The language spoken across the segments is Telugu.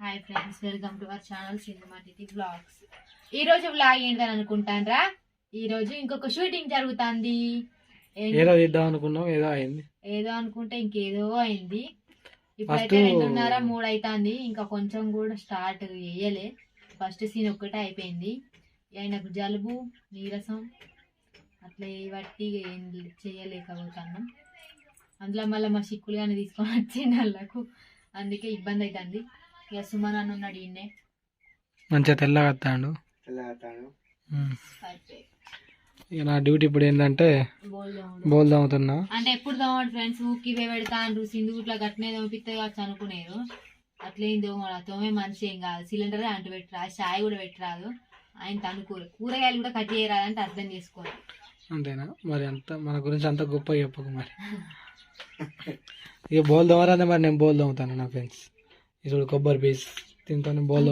Hi friends welcome to our channel సినిమాటిటీ blogs. ఈ రోజు బ్లాగ్ ఏంటని అనుకుంటాన్రా? ఈ రోజు ఇంకొక షూటింగ్ జరుగుతుంది. ఏదో ఇద్దాం అనుకున్నాం ఏదో అయింది. ఏదో అనుకుంటే ఇంకేదో అయింది. ఇప్పుడైతే రెండున్నర మూడు అవుతుంది ఇంకా కొంచెం కూడా స్టార్ట్ చేయలే. ఫస్ట్ సీన్ ఒక్కటే అయిపోయింది. ఆయనకు జలుబు నీరసం అట్లా బట్టి ఏం చేయలేకపోతున్నాం. అందులో మళ్ళీ మా చిక్కులు కానీ తీసుకొని వచ్చింది అందుకే ఇబ్బంది అవుతుంది ఇక సుమన్ అన్న ఉన్నాడు ఈయన్నే మంచిగా తెల్లగా వస్తాడు. ఇక నా డ్యూటీ ఇప్పుడు ఏంటంటే. బోల్ తమ్ముతున్నా అంటే ఎప్పుడు తోమడు ఫ్రెండ్స్ ఇవే పెడతాండ్రు సింధు ఇట్లా గట్టినే తోమిపిస్తే కావచ్చు అనుకునేరు. అట్లేం తోమడు తోమే మనిషి ఏం కాదు. సిలిండర్ అంటు పెట్టరాదు చాయ్ కూడా పెట్టరాదు. ఆయన తనుకోరు కూరగాయలు కూడా కట్ చేయరాదంటే అర్థం చేసుకోరు. అంతేనా? మరి అంత మన గురించి అంత గొప్ప చెప్పకు మరి. ఇక బోల్ తోమరాదే మరి నేను బోల్ తోముతాను నా ఫ్రెండ్స్? ఇప్పుడు కొబ్బరి పీస్ తింటాను బోల్.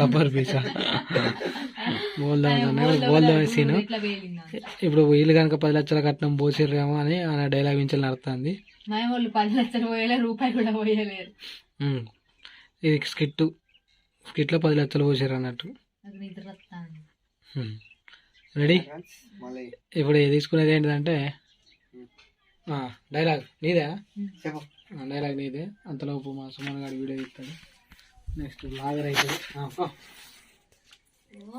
లబ్బర్ పీసా బోల్ బోల్ వేలిందా ఇప్పుడు వీళ్ళు కనుక పది లక్షల కట్నం పోసిర్రేమో అని ఆయన డైలాగ్ వించాలి నడుతుంది మేము వాళ్ళు పది లక్షలు పోయలే రూపాయి కూడా పోయలేరు. ఇది స్కిట్ స్కిట్లో పది లక్షలు పోసారు అన్నట్టు. రెడీ ఇప్పుడు తీసుకునేది ఏంటిదంటే డైలాగ్ నీదే? డైలాగ్ నీదే అంతలోపు మా సుమన్ గారి వీడియో తీస్తాడు. నెక్స్ట్ లాగర్ అవుతుంది పో.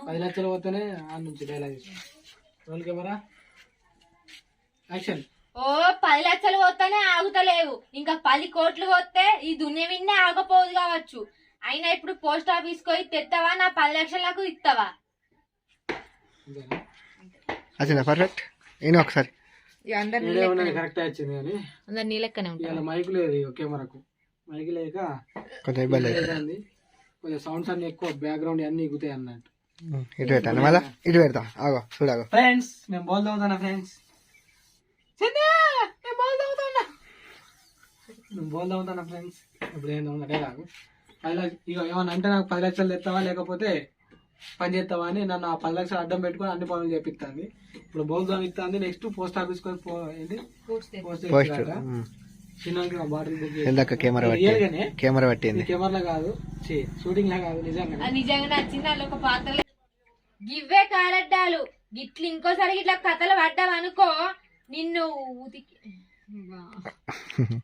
పది లక్షలు పోతేనే ఆ నుంచి డైలాగ్ రోల్ కెమెరా యాక్షన్ ఓ పది లక్షలు పోతేనే ఆగుతలేవు. ఇంకా పది కోట్లు పోతే ఈ దున్య విన్నే ఆగపోదు కావచ్చు. అయినా ఇప్పుడు పోస్ట్ ఆఫీస్ పోయి తెస్తావా నా పది లక్షలకు ఇస్తావా వచ్చిందా పర్ఫెక్ట్ నేను ఒకసారి. కరెక్ట్ వచ్చింది కానీ అందరు నీ లెక్కనే మైక్ లేదు కెమెరాకు లేక కొంచెం సౌండ్స్ అన్ని ఎక్కువ బ్యాక్గ్రౌండ్ అన్ని ఎగుతాయి అన్నట్టు. ఇటు మళ్ళా ఇటు పెడతా ఆగో చూడాగో ఫ్రెండ్స్ బాల్ తవ్వుతానా ఫ్రెండ్స్ నేను బాల్ ఫ్రెండ్స్ ఇప్పుడు పది లక్షలు ఇక ఏమన్నా అంటే నాకు పది లక్షలు తెస్తావా లేకపోతే పని చేస్తావా అని నన్ను ఆ పది లక్షలు అడ్డం పెట్టుకొని అన్ని పనులు చేపిస్తుంది ఇప్పుడు బౌల్ తవ్విస్తుంది నెక్స్ట్ పోస్ట్ ఆఫీస్ ఏంటి? పోస్ట్ బాటిల్ బుక్ ఇందాక కెమెరా పట్టి రియల్గానే కెమెరా పట్టింది. కెమెరాలో కాదు. షూటింగ్ లా కాదు నిజంగా నిజంగా నచ్చింది ఒక పాత్రలు గివ్వే కారడ్డాలు గిట్లు ఇంకోసారి ఇట్లా కథలు పడ్డావు అనుకో నిన్ను ఉతికి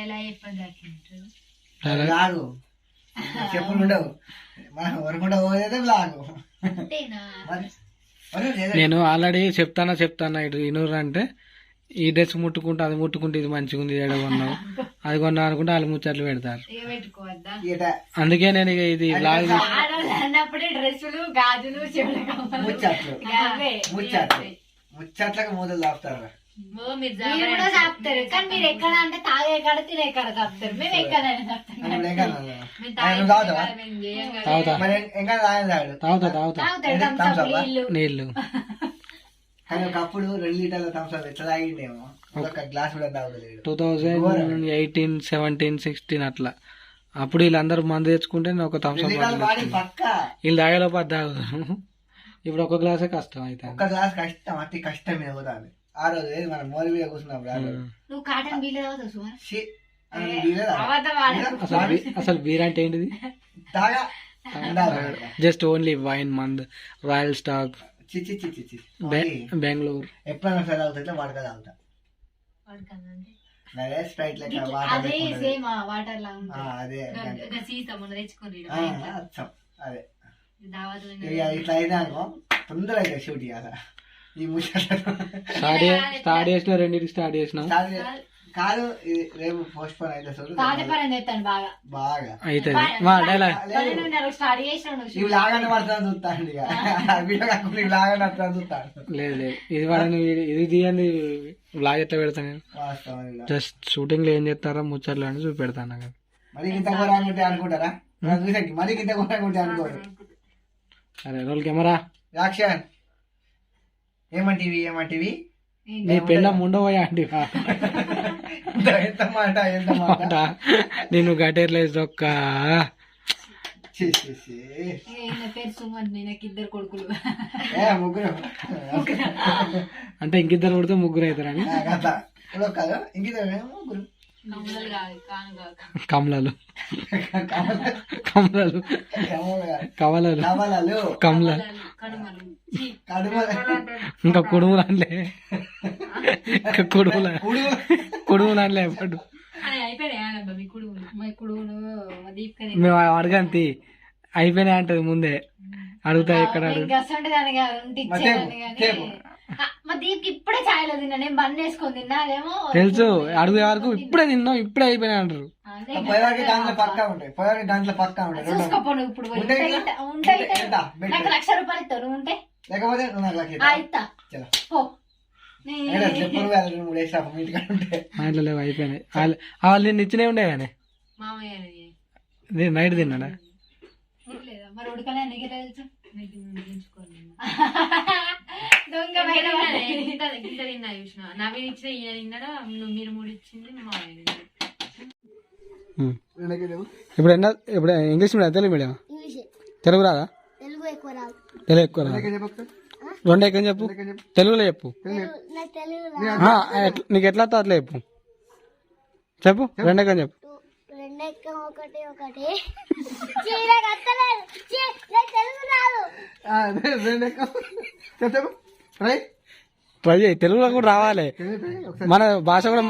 ఎలా చెప్పదు చెప్పులు ఉండవు మనం వరకుండా పోయేదే లాగు నేను ఆల్రెడీ చెప్తానా చెప్తానా ఇటు ఇనూరు అంటే ఈ డ్రెస్ ముట్టుకుంటే అది ముట్టుకుంటే ఇది మంచిగా ఉంది ఏడ కొన్నావు అది కొన్నా అనుకుంటే వాళ్ళు ముచ్చట్లు పెడతారు. ఇక పెట్టుకోవద్దా? ఇట అందుకే నేను ఇక ఇది బ్లాగ్ డ్రెస్సులు గాజులు. ముచ్చట్లు. ముచ్చట్లు. ముచ్చట్లకు మూదలు తాపుతారు. ఓ మీరు కూడా చెప్తారు కానీ మీరు ఎక్కడ అంటే తాగే ఎక్కడ తినే ఎక్కడ చెప్తారు మేము ఎక్కడైనా? నీళ్ళు. కానీ ఒకప్పుడు రెండు లీటర్ల థమ్స్అప్ ఎట్లా తాగిండేమో? ఒక గ్లాస్ కూడా తాగుతలేడు. Two thousand eighteen seventeen sixteen అట్లా. అప్పుడు వీళ్ళందరూ మందు తెచ్చుకుంటే నేను ఒక థమ్స్ రెండు లీటర్ల బాడీ పక్క? వీళ్ళు తాగేలోపు అది తాగుతారు. ఇప్పుడు ఒక గ్లాసే కష్టం అయితే. ఒక్క గ్లాస్ కష్టం అతి కష్టం మీద పోతాను ఆ రోజు ఏది మనం మోరి మీద కూర్చున్నప్పుడు ఆ రోజు నువ్వు కాటన్ బిల్లు తాగుతావు సుమారు షీ, అది నీకు తెలియదా? అబద్ధం ఆడకు. అసలు బీ- అసలు బీర్ అంటే ఏంటిది? తాగా? ఉండాలి. జస్ట్ ఓన్లీ వైన్ మంద్ రాయల్ స్టాక్. చి చి చి చి చి. ఓన్లీ బెంగళూరు. ఎప్పుడైనా ఫ్రెండ్ అవుతుంటే వాడక తాగుతా. అదే స్ప్రైట్ లెక్క ఇట్లా వాటర్ అదే లెక్క ఉంటది. సేమ్ వాటర్ లా ఆ, ఉంటుంది అదే గ- గ సీత మొన్న తెచ్చుకోండి ఆ, అచ్చం. అదే. దావత్ ఇక ఇట్లా అయితే అనుకో తొందరగా షూట్ ఇవ్వాల ఈ ముచ్చట స్టార్ట్ చేసిన రెండింటికి స్టార్ట్ చేసినాం కాదు, రేపు పోస్ట్ పోన్ అయితే బాగా. నాకు స్టార్ట్ లాగానే చూస్తాను ఇక. వీడియో కాకుండా లాగానే చూస్తాను లేదు లేదు. ఇది వాడని ఇది తీయండి బ్లాగ్ ఎట్లా పెడతాను నేను. జస్ట్ షూటింగ్లో ఏం చేస్తారో ముచ్చట్లు అని చూపెడతాను కదా మరి ఇంత ఘోరంగా అనుకుంటారా? నాకు మరి ఇంత ఘోరంగా అనుకుంటే అనుకోరు. సరే రోల్ కెమెరా. యాక్షన్. ఏమంటివి ఏమంటివి? నీ పిల్ల ఉండవోయా అండి ఎంత మాట ఎంత మాట? నేను గటేర్లేసి ఒక్క అంటే ఇంకిద్దరు కొడితే ముగ్గురు అవుతారని? ఇంకిద్దరు ముగ్గురు. కమలలు కమలాలు. కమలాలు. కమలాలు. ఇంకా కుడుములు అనలే ఇంకా కుడుముల? కుడుములు అనలే దీపికని మేము అడగంతి. అయిపోయినాయి అంటది ముందే అడుగుతా ఎక్కడ మా ఇప్పుడే ఛాయలో తిన్నా నేను వేసుకొని తిన్నా అదేమో తెలుసు అడుగు వరకు ఇప్పుడే తిన్నాం ఇప్పుడే అయిపోయినాయి అంటారు. పోయేవారికి దాంట్లో పక్కా ఉంటాయి పోయేవారికి దాంట్లో పక్కా ఉంటాయి చూసుకోపో నువ్వు ఇప్పుడు. నాకు లక్ష రూపాయలు ఇస్తావు నువ్వు ఉంటే? లేకపోతే నువ్వు నాకు ఇస్తా. పో. ఇంట్లో లేవు అయిపోయినాయి. వాళ్ళు నిన్న ఇచ్చినే ఉండే కానీ. నేను. నైట్ తిన్నాడా? మరి ఉడకలే తెలుసు. ఇంకా బయట తిన్నానే, పడ్డాయి. ఇంత ఇంత తిన్నా చూసిన నవీన్ ఇచ్చిన ఈయన తిన్నాడా నువ్వు మీరు మూడు ఇచ్చింది మామయ్య తిన్నాడు. ఉమ్. రెండుకి లేవు. ఇప్పుడు ఎన్న ఇప్పుడు English medium Telugu medium Telugu రాదా తెలుగు ఎక్కువ రాదు. రెండు ఎక్కడ చెప్పు. తెలుగులో చెప్పు నాకు ఎట్ల- అట్లా చెప్పు చెప్పు రెండు ఎక్కడ చెప్పు ఒకటి ఒకటి తెలుగు రాదు చెప్పు ట్రై ట్రై చేయి. తెలుగులో కూడా రావాలి. మన భాష కూడా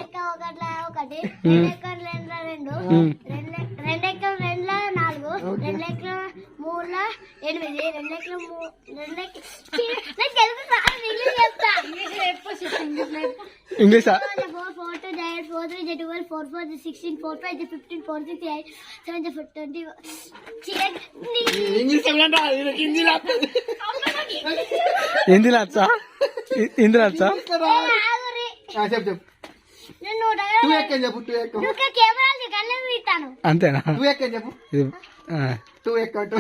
ఇంగ్లీష్ ఇంగ్లీషా హి- హిందీలో వచ్చా ఆ, చెప్పు చెప్పు. నేను టూ ఎక్కని చెప్పు టూ ఎక్క. నువ్వు కెమెరాలు కళ్ళు తీస్తాను అంతేనా? టూ ఎక్కని చెప్పు. టూ ఎక్క టూ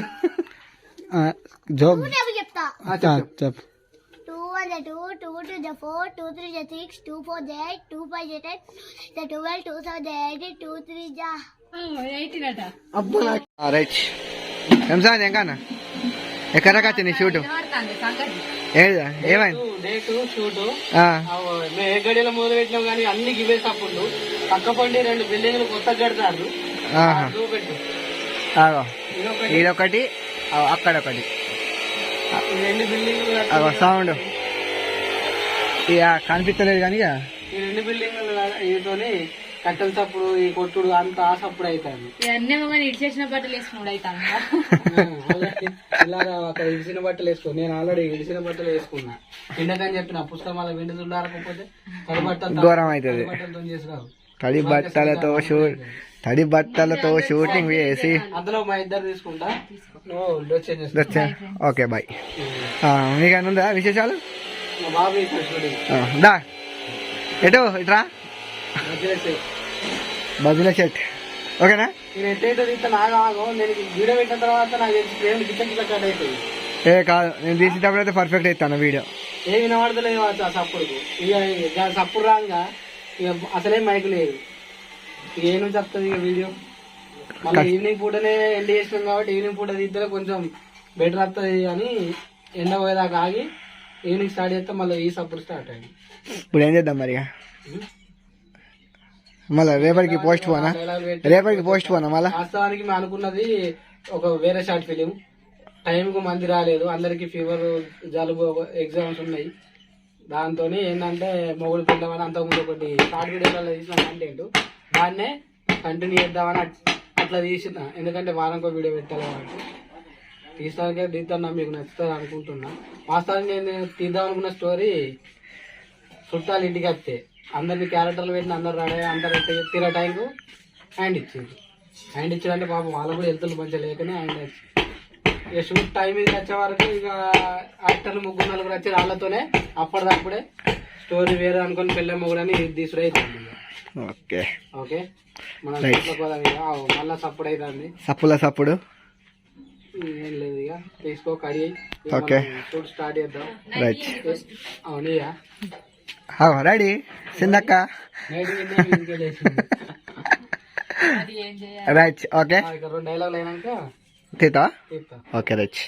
జోక్. చెప్పు చెప్పు చెప్పు. Two one Z two two two Z four two three Z six two four Z eight two five Z eight Z twelve two seven Z eight two three జా. ఎయిటీనట అబ్బా రైట్. ఎంసాన్ ఎంకన్నా ఎక్కడ వచ్చి నీ షూటు. మేము ఏ గడిలో మొదలు పెట్టినాం కానీ అన్ని గివే సప్పుడు పక్క పండి రెండు బిల్డింగ్లు కడతారు. ఆగో ఇదొకటి అక్కడ ఒకటి. ఈ రెండు బిల్డింగ్లు సౌండ్. ఇక కనిపించలేదు కానీ రెండు బిల్డింగ్లు కట్టెల సప్పుడు ఈ కొట్టుడు అంతా ఆ సప్పుడు అవుతాను ఇవన్నీ చేసిన బట్టలు వేసుకున్నాడు అవుతాను ఇలాగా అక్కడ ఇడిసిన బట్టలు వేసుకో. నేను ఆల్రెడీ ఇడిసిన బట్టలు వేసుకున్నా. పిండకని చెప్పిన పుస్తకాల వెండి చుండారకపోతే తడి బట్టలు ఘోరం అవుతుంది. బట్టలతో తడి బట్టలతో షూట్ తడి బట్టలతో షూటింగ్ చేసి అందులో మా ఇద్దరు తీసుకుంటా. ఓకే బాయ్ మీకు ఉందా విశేషాలు? మా బాబు ఇక్కడ చూడండి ఆ, దా. ఎటు? ఇట్రా బజుల చెట్ ఓకేనా? నేను ఎట్టయితే తీస్తా నాకు ఆగో. నేను వీడియో పెట్టిన తర్వాత నాకు తెలిసి ఫ్రేమ్ కట్ అవుతుంది. ఏ కాదు. నేను తీసేటప్పుడు అయితే పర్ఫెక్ట్ అవుతాను వీడియో. ఏ వినబడతలేదు ఆ సప్పుడుకు. ఇక సప్పుడు రాగా ఇక అసలే మైక్ లేదు. ఇక ఏ నుంచి వస్తుంది ఇక వీడియో? మళ్ళీ ఈవినింగ్ పూటనే ఎండ్ చేసినాం కాబట్టి ఈవినింగ్ పూట తీస్తే కొంచెం బెటర్ వస్తుంది అని ఎండ పోయేదాకా ఆగి ఈవినింగ్ స్టార్ట్ చేస్తే మళ్ళీ ఈ సప్పుడు స్టార్ట్ అయింది. ఇప్పుడు ఏం చేద్దాం మరి మళ్ళీ రేపటికి పోస్ట్ పోనా రేపటికి పోస్ట్ పోనా మళ్ళీ? వాస్తవానికి మేము అనుకున్నది ఒక వేరే షార్ట్ ఫిలిం. టైంకు మంది రాలేదు. అందరికి ఫీవర్ జలుబు ఎగ్జామ్స్ ఉన్నాయి. దాంతో ఏంటంటే మొగుడు పిల్లమని అంతకుముందు ఒకటి షార్ట్ వీడియోలలో తీసిన కంటెంట్ దాన్నే కంటిన్యూ చేద్దామని అట్లా తీసిన. ఎందుకంటే వారానికి వీడియో పెట్టాలి కాబట్టి. తీసానికే తీద్దాం మీకు నచ్చుతుంది అనుకుంటున్నా. వాస్తవానికి నేను తీద్దాం అనుకున్న స్టోరీ చుట్టాలు ఇంటికి వస్తే. అందరిని క్యారెక్టర్లు పెట్టిన అందరు రెడీ అందరు తీర టైంకు హ్యాండ్ ఇచ్చింది హ్యాండ్ ఇచ్చాడంటే పాపం వాళ్ళు కూడా హెల్త్లు మంచిగా లేకనే హ్యాండ్ ఇక షూట్ టైం ఇది వచ్చే వరకు ఇక యాక్టర్లు ముగ్గురు నలుగురు వచ్చి వాళ్ళతోనే అప్పటిదప్పుడే స్టోరీ వేరే అనుకుని పెళ్ళమ్మ కూడా తీసుడు అవుతుంది. ఓకే. ఓకే? మన మళ్ళా సప్పుడు అవుతుంది సప్పుల సప్పుడు? ఏం లేదు ఇక. తీసుకో కడి Okay. షూట్ స్టార్ట్ చేద్దాం. రైట్ అవును ఇక. రెడీ? సిందక్క రైట్ ఓకే. తీతా? Okay right.